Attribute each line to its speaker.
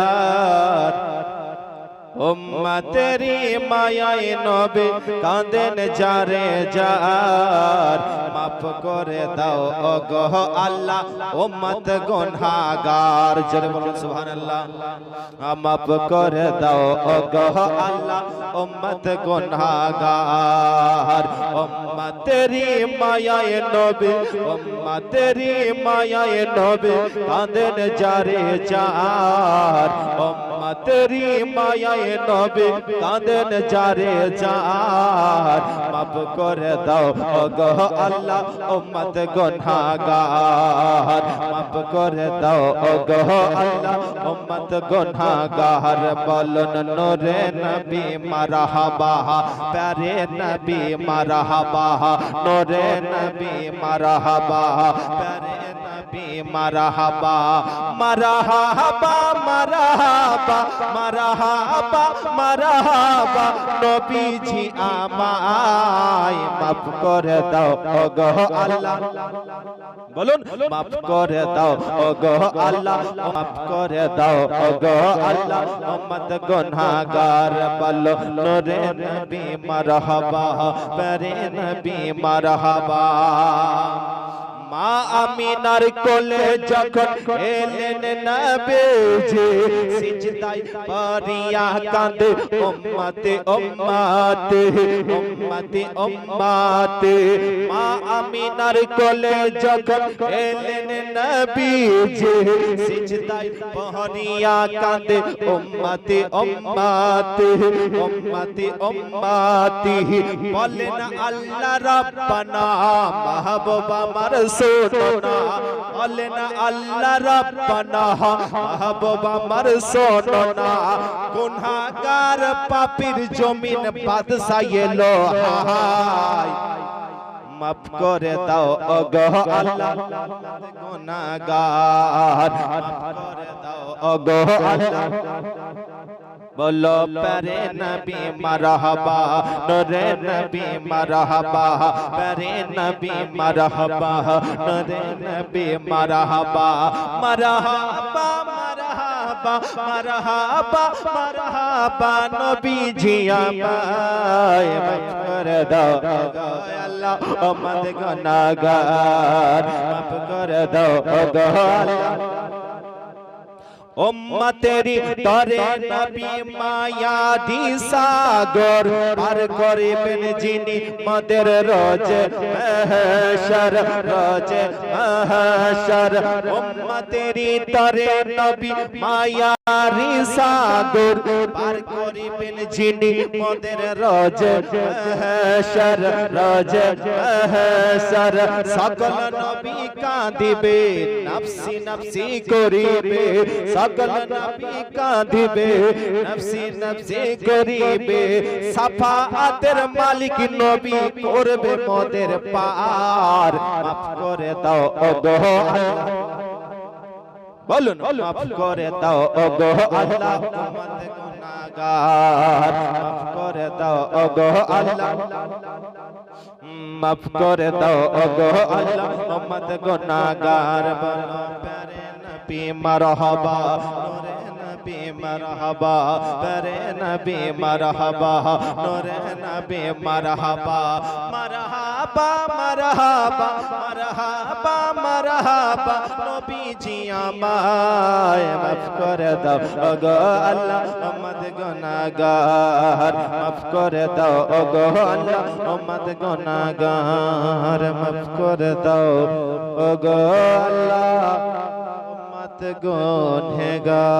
Speaker 1: যার উম্মতেরি মায়ায় নবে কাঁদেন যারে যার। মাফ করে দাও ওগো আল্লাহ, উম্মত গুনহাগার। জোরে বলুন, সুবহানাল্লাহ। মাফ করে দাও ওগো আল্লাহ, উম্মত গুনহাগার। উম্মতেরি মায়ায় নবে উম্মতেরি মায়ায় নবে কাঁদেন যারে যার। উম্মতেরি মায়ায় নবে কাঁদেন যারে যার মাফ করে দাও ওগো আল্লাহ উম্মত গুনহাগার মাফ করে দাও ওগো আল্লাহ উম্মত গুনহাগার বলুন নূরে নবী মারহাবা প্যারে নবী মারহাবা নূরে নবী মারহাবা প্যারে মারহাবা মারহাবা মারহাবা মারহাবা মারহাবা। নবীজি আমায় মাফ করে দাও, ওগো আল্লাহ। বলুন, মাফ করে দাও, ওগো আল্লাহ। মাফ করে দাও, ওগো আল্লাহ। উম্মত গুনাহগার বলো, নূরে নবী মারহাবা পরে নবী মারহাবা। মা আমিনার কোলে যখন এলেন নবীজি সিজদায় পড়িয়া কাঁদে, উম্মতে উম্মতে উম্মতে উম্মতে। মা আমিনার কোলে যখন এলেন নবীজি সিজদায় পড়িয়া কাঁদে, উম্মতে উম্মতে উম্মতে উম্মতে। বলেন আল্লাহ রাব্বানা, মাহবুব আমার সোনা বলেন আল্লাহ রাব্বানা, মাহবুব আমার সোনা গুনাহগার পাপীর জমিন বাদশা এলো, হায়। মাফ করে দাও, ওগো আল্লাহ। গুনাহগার করে দাও, ওগো আল্লাহ। বলো পরে নবী মারহাবা, নরে নবী মারহাবা পরে নবী মারহাবা, নরে নবী মারহাবা মারহাবা মারহাবা মারহাবা মারহাবা নবী জি আমায় মাফ করে দাও আল্লাহ আমাদ গুনাহগার, মাফ করে দাও গো আল্লাহ উম্মতেরি তরে নবী মায়া দি সাগর পার করিবেন যিনি মদের রোজ মহশর রোজ মহশর। উম্মতেরি তরে নবী মায়া রি সাগর পার করিবেন যিনি মদের রোজ মহশর রোজ মহশর। সকল নবী কাঁদিবে, নফসি নফসি করিবে। সকল নবী কাঁদিবে, নফসি নফসি করিবে সাফাতের মালিক নবী করবে মোদের পার। মাফ করে দাও, ওগো। বলুন, মাফ করে দাও, ওগো। আল্লাহ উম্মত গুনাহগার। মাফ করে দাও, ওগো। আল্লাহ মাফ করে দাও, ওগো। আল্লাহ উম্মত গুনাহগার। বলো, প্যারে নবী মারহাবা নূরে নবী মারহাবা প্যারে নবী মারহাবা নূরে নবী মারহাবা মারহাবা মারহাবা মারহাবা মারহাবা নবীজি আমায় মাফ করে দাও ওগো আল্লাহ উম্মত গুনাহগার মাফ করে দাও ওগো আল্লাহ উম্মত গুনাহগার মাফ করে দাও ওগো আল্লাহ উম্মত গুনহগার